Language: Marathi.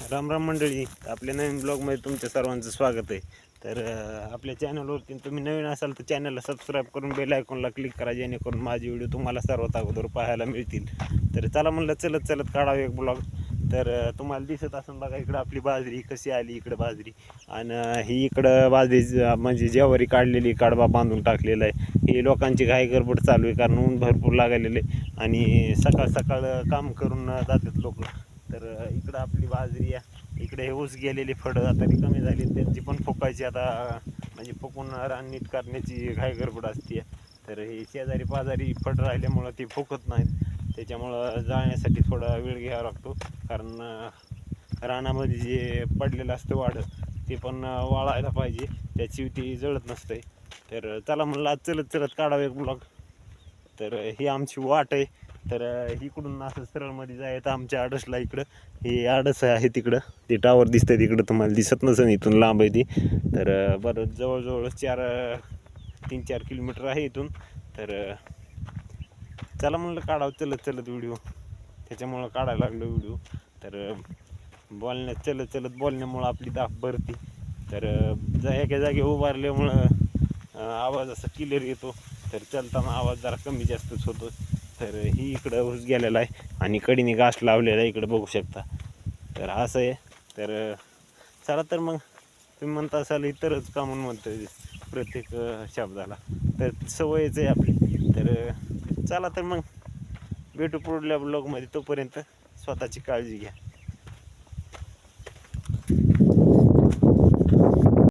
राम राम मंडळी आपल्या नवीन ब्लॉगमध्ये तुमच्या सर्वांचं स्वागत आहे. तर आपल्या चॅनलवरती तुम्ही नवीन असाल तर चॅनलला सबस्क्राईब करून बेल आयकॉनला क्लिक करा जेणेकरून माझे व्हिडिओ तुम्हाला सर्वात अगोदर पाहायला मिळतील. तर चला म्हणलं चलत चलत काढावं एक ब्लॉग. तर तुम्हाला दिसत असेल बघा इकडं आपली बाजरी कशी आली इकडं बाजरी. आणि ही इकडं बाजरी म्हणजे जेवारी काढलेली काढबा बांधून टाकलेला आहे. ही लोकांची घाई गडबड चालू आहे कारण ऊन भरपूर लागायलेले आणि सकाळ सकाळ काम करून जातात लोक. तर इकडं आपली बाजरी आहे. इकडे हे ऊस गेलेली फळं आता कमी झाली. त्यांची पण फुकायची आता म्हणजे फुकून रान नीट करण्याची घाय गडबड असते. तर हे शेजारी पाजारी फळ राहिल्यामुळं ती फुकत नाहीत. त्याच्यामुळं जाण्यासाठी थोडा वेळ घ्यावा लागतो. कारण रानामध्ये जे पडलेलं असतं वाढ ते पण वाळायला पाहिजे. त्याची ती जळत नसते. तर चला म्हणलं आज चलत चलत काढावे एक ब्लॉग तर ही आमची वाट आहे. तर इकडून असं सरळमध्ये जायचं आमच्या आडसला इकडं. हे आडस आहे तिकडं. ते टावर दिसतंय तिकडं. तुम्हाला दिसत नसेल इथून लांब आहे ती. तर बरं जवळजवळ चार तीन चार किलोमीटर आहे इथून. तर चला म्हणलं काढावं. चलत चलत व्हिडिओ त्याच्यामुळं काढायला लागलो व्हिडिओ तर बोलण्यात चलत चलत बोलण्यामुळं आपली दाफ भरती. तर जा एका जागी उभारल्यामुळं आवाज असा क्लिअर येतो. तर चलताना आवाज जरा कमी जास्तच होतो. तर ही इकडं ऊस गेलेला आहे आणि कडीने घास लावलेला आहे इकडं बघू शकता. तर असं आहे. तर चला तर मग तुम्ही म्हणता असाल इतरच का म्हणून म्हणतो प्रत्येक शब्दाला. तर सवयच आहे आपली. तर चला तर मग भेटू पुढल्या ब्लॉगमध्ये तोपर्यंत स्वतःची काळजी घ्या.